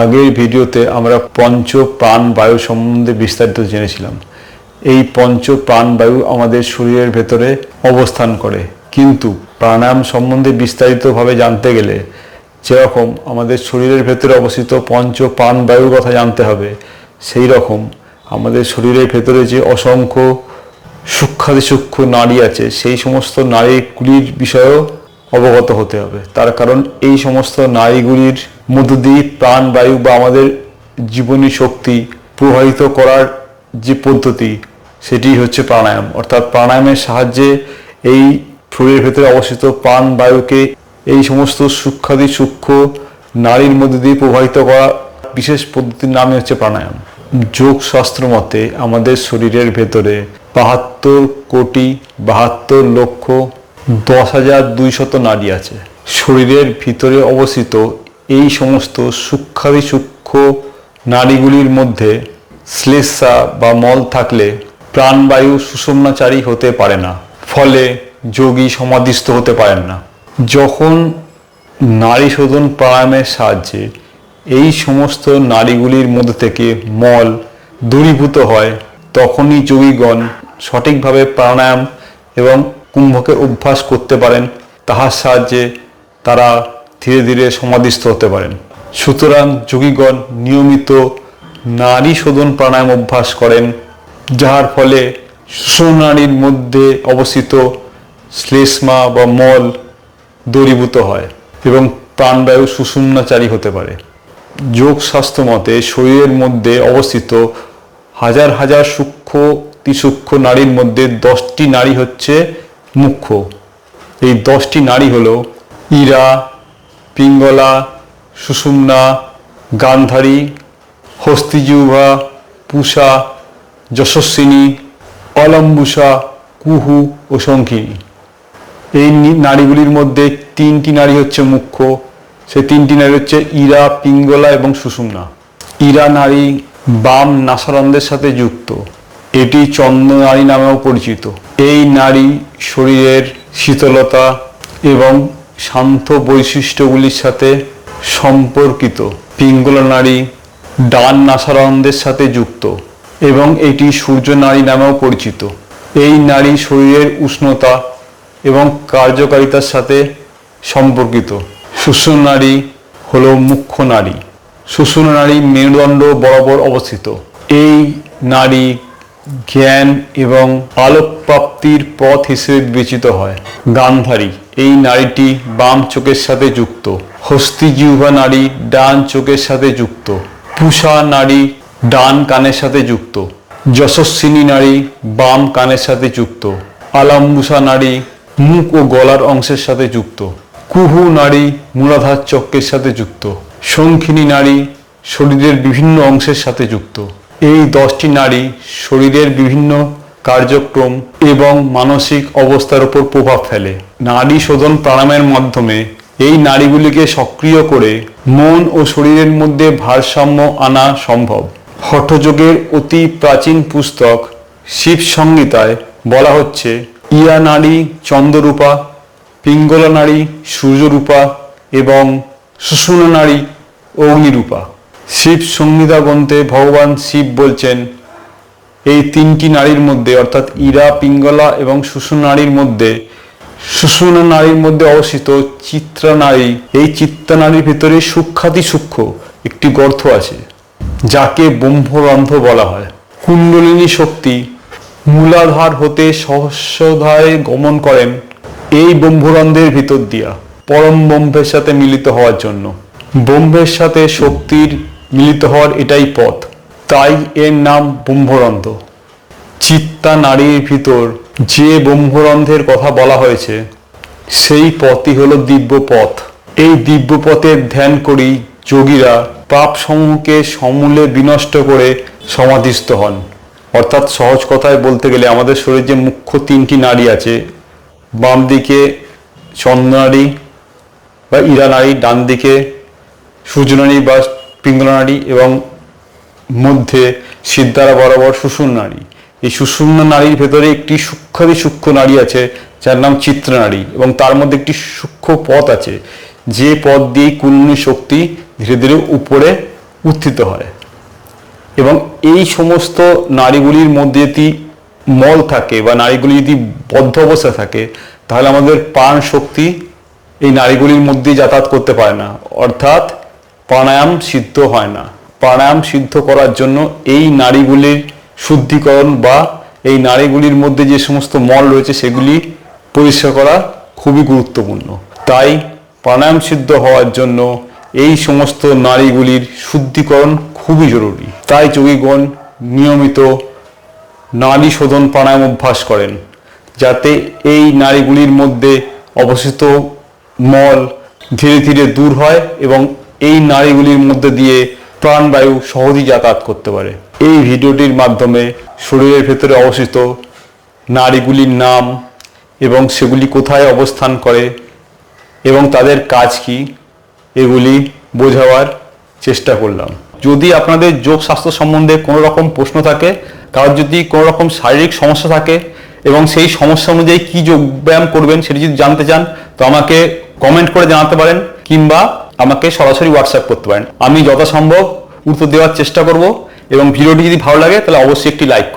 আগের ভিডিওতে আমরা পঞ্চ প্রাণ বায়ু সম্বন্ধে বিস্তারিত জেনেছিলাম। এই পঞ্চ প্রাণ বায়ু আমাদের শরীরের ভেতরে অবস্থান করে। কিন্তু প্রাণায়াম সম্বন্ধে বিস্তারিতভাবে জানতে গেলে যেরকম আমাদের শরীরের ভেতরে অবস্থিত পঞ্চ প্রাণ বায়ুর কথা জানতে হবে, সেই রকম আমাদের শরীরের ভেতরে যে অসংখ্য সূক্ষ্মাতি সূক্ষ্ম নারী আছে, সেই সমস্ত নারীগুলির বিষয়েও অবগত হতে হবে। তার কারণ এই সমস্ত নারীগুলির মধ্য দিয়ে প্রাণবায়ু বা আমাদের জীবনী শক্তি প্রবাহিত করার যে পদ্ধতি, সেটি হচ্ছে প্রাণায়াম। অর্থাৎ প্রাণায়ামের সাহায্যে এই শরীরের ভেতরে অবস্থিত প্রাণবায়ুকে এই সমস্ত সূক্ষ্মাতি সূক্ষ্ম নারীর মধ্যে দিয়ে প্রবাহিত করা বিশেষ পদ্ধতির নামই হচ্ছে প্রাণায়াম। যোগ শাস্ত্র মতে আমাদের শরীরের ভেতরে বাহাত্তর কোটি বাহাত্তর লক্ষ দশ হাজার দুইশত নারী আছে। শরীরের ভিতরে অবস্থিত এই সমস্ত সূক্ষ্মাতি সূক্ষ্ম নারীগুলির মধ্যে শ্লেষা বা মল থাকলে প্রাণবায়ু সুষমনাচারী হতে পারে না, ফলে যোগী সমাধিস্থ হতে পারেন না। যখন নারী শোধন প্রাণায়ামের সাহায্যে এই সমস্ত নারীগুলির মধ্যে থেকে মল দূরীভূত হয়, তখনই যোগীগণ সঠিকভাবে প্রাণায়াম এবং কুম্ভকে অভ্যাস করতে পারেন, তাহার সাহায্যে তারা ধীরে ধীরে সমাধিস্থ হতে পারেন। সুতরাং যোগীগণ নিয়মিত নারী শোধন প্রাণায়াম অভ্যাস করেন, যাহার ফলে সুনারীর মধ্যে অবস্থিত শ্লেষ্মা বা মল দূরীভূত হয় এবং প্রাণবায়ু সুষুম্নাচারী হতে পারে। যোগ স্বাস্থ্য মতে শরীরের মধ্যে অবস্থিত হাজার হাজার সূক্ষ্ম তিসূক্ষ্ম নারীর মধ্যে দশটি নারী হচ্ছে মুখ্য। এই দশটি নারী হল ইরা, পিঙ্গলা, সুষুম্না, গান্ধারী, হস্তিজুভা, পুষা, যশস্বিনী, অলম্বুষা, কুহু ও শঙ্কিনী। এই নারীগুলির মধ্যে তিনটি নারী হচ্ছে মুখ্য। সেই তিনটি নারী হচ্ছে ইরা, পিঙ্গলা এবং সুষুম্না। ইরা নারী বাম নাসারন্দের সাথে যুক্ত। এটি চন্দ্র নারী নামেও পরিচিত। এই নারী শরীরের শীতলতা এবং শান্ত বৈশিষ্ট্যগুলির সাথে সম্পর্কিত। পিঙ্গল নারী ডান নাসারন্ধ্রের সাথে যুক্ত এবং এটি সূর্য নারী নামেও পরিচিত। এই নারী শরীরের উষ্ণতা এবং কার্যকারিতার সাথে সম্পর্কিত। সুষুম নারী হল মুখ্য নারী। সুষুম নারী মেরুদণ্ড বরাবর অবস্থিত। এই নারী জ্ঞান এবং আলোক প্রাপ্তির পথ হিসেবে বিবেচিত হয়। গান্ধারী, এই নারীটি বাম চোখের সাথে যুক্ত। হস্তি নারী ডান চোখের সাথে যুক্ত। পুষা নারী ডান কানের সাথে যুক্ত। যশস্বিনী নারী বাম কানের সাথে যুক্ত। আলাম্বুসা নারী মুখ ও গলার অংশের সাথে যুক্ত। কুহু নারী মূলাধার চক্রের সাথে যুক্ত। শঙ্খিনী নারী শরীরের বিভিন্ন অংশের সাথে যুক্ত। এই দশটি নারী শরীরের বিভিন্ন কার্যক্রম এবং মানসিক অবস্থার উপর প্রভাব ফেলে। নারী শোধন প্রাণায়ামের মাধ্যমে এই নারীগুলিকে সক্রিয় করে মন ও শরীরের মধ্যে ভারসাম্য আনা সম্ভব। হঠযোগের অতি প্রাচীন পুস্তক শিব সংহিতায় বলা হচ্ছে, ইয়া নারী চন্দ্ররূপা, পিঙ্গলা নারী সূর্যরূপা এবং সুষুম্না নারী অগ্নিরূপা। শিব সংহিতা গ্রন্থে ভগবান শিব বলছেন, এই তিনটি নারীর মধ্যে, অর্থাৎ ইরা, পিঙ্গলা এবং সুষুম্না নারীর মধ্যে সুষুম্না নারীর মধ্যে অবস্থিত চিত্রা নারী, এই চিত্রা নারীর ভিতরে সূক্ষাতি সূক্ষ্ম একটি গর্থ আছে, যাকে ব্রহ্মরন্ধ্র বলা হয়। কুণ্ডলিনী শক্তি মূলাধার হতে সহস্রধায় গমন করেন এই ব্রহ্মরন্ধের ভিতর দিয়া, পরম ব্রহ্মের সাথে মিলিত হওয়ার জন্য। ব্রহ্মের সাথে শক্তির মিলিত হওয়ার এটাই পথ। তাই এর নাম ব্রহ্মরন্ধ চিত্তা নারীর ভিতর যে ব্রহ্মরন্ধের কথা বলা হয়েছে, সেই পথই হল দিব্য পথ এই দিব্য পথের ধ্যান করি যোগীরা পাপ সমূহকে সমূলে বিনষ্ট করে সমাধিস্থ হন। অর্থাৎ সহজ কথায় বলতে গেলে আমাদের শরীরে যে মুখ্য তিনটি নারী আছে, বাম দিকে চন্দ্রনারী বা ইরা নারী ডান দিকে সূর্যনারী বা পিঙ্গলা নারী এবং মধ্যে সিদ্ধারা বরাবর সুষুম নারী। এই সুষুম্ন নারীর ভেতরে একটি সূক্ষ্মাতি সূক্ষ্ম নারী আছে, যার নাম চিত্রনারী এবং তার মধ্যে একটি সূক্ষ্ম পথ আছে, যে পথ দিয়ে কুণ্ডলী শক্তি ধীরে ধীরে উপরে উত্থিত হয়। এবং এই সমস্ত নারীগুলির মধ্যে যদি মল থাকে বা নারীগুলি যদি বদ্ধ অবস্থা থাকে, তাহলে আমাদের প্রাণ শক্তি এই নারীগুলির মধ্যে যাতায়াত করতে পারে না। অর্থাৎ প্রাণায়াম সিদ্ধ হয় না। প্রাণায়াম সিদ্ধ করার জন্য এই নাড়িগুলির শুদ্ধিকরণ বা এই নাড়িগুলির মধ্যে যে সমস্ত মল রয়েছে সেগুলি পরিষ্কার করা খুবই গুরুত্বপূর্ণ। তাই প্রাণায়াম সিদ্ধ হওয়ার জন্য এই সমস্ত নারীগুলির শুদ্ধিকরণ খুবই জরুরি। তাই যোগীগণ নিয়মিত নারী শোধন প্রাণায়াম অভ্যাস করেন, যাতে এই নারীগুলির মধ্যে অবস্থিত মল ধীরে ধীরে দূর হয় এবং এই নাড়িগুলির মধ্যে দিয়ে প্রাণবায়ু সহজেই যাতায়াত করতে পারে। এই ভিডিওটির মাধ্যমে শরীরের ভেতরে অবস্থিত নাড়িগুলির নাম এবং সেগুলি কোথায় অবস্থান করে এবং তাদের কাজ কি, এগুলি বোঝাবার চেষ্টা করলাম। যদি আপনাদের যোগ স্বাস্থ্য সম্বন্ধে কোনো রকম প্রশ্ন থাকে, কারোর যদি কোনো রকম শারীরিক সমস্যা থাকে এবং সেই সমস্যা অনুযায়ী কী যোগব্যায়াম করবেন সেটি যদি জানতে চান, তো আমাকে কমেন্ট করে জানাতে পারেন কিংবা আমাকে সরাসরি হোয়াটসঅ্যাপ করতে পারেন। আমি যথাসম্ভব উত্তর দেওয়ার চেষ্টা করব এবং ভিডিওটি যদি ভালো লাগে, তাহলে অবশ্যই একটি লাইক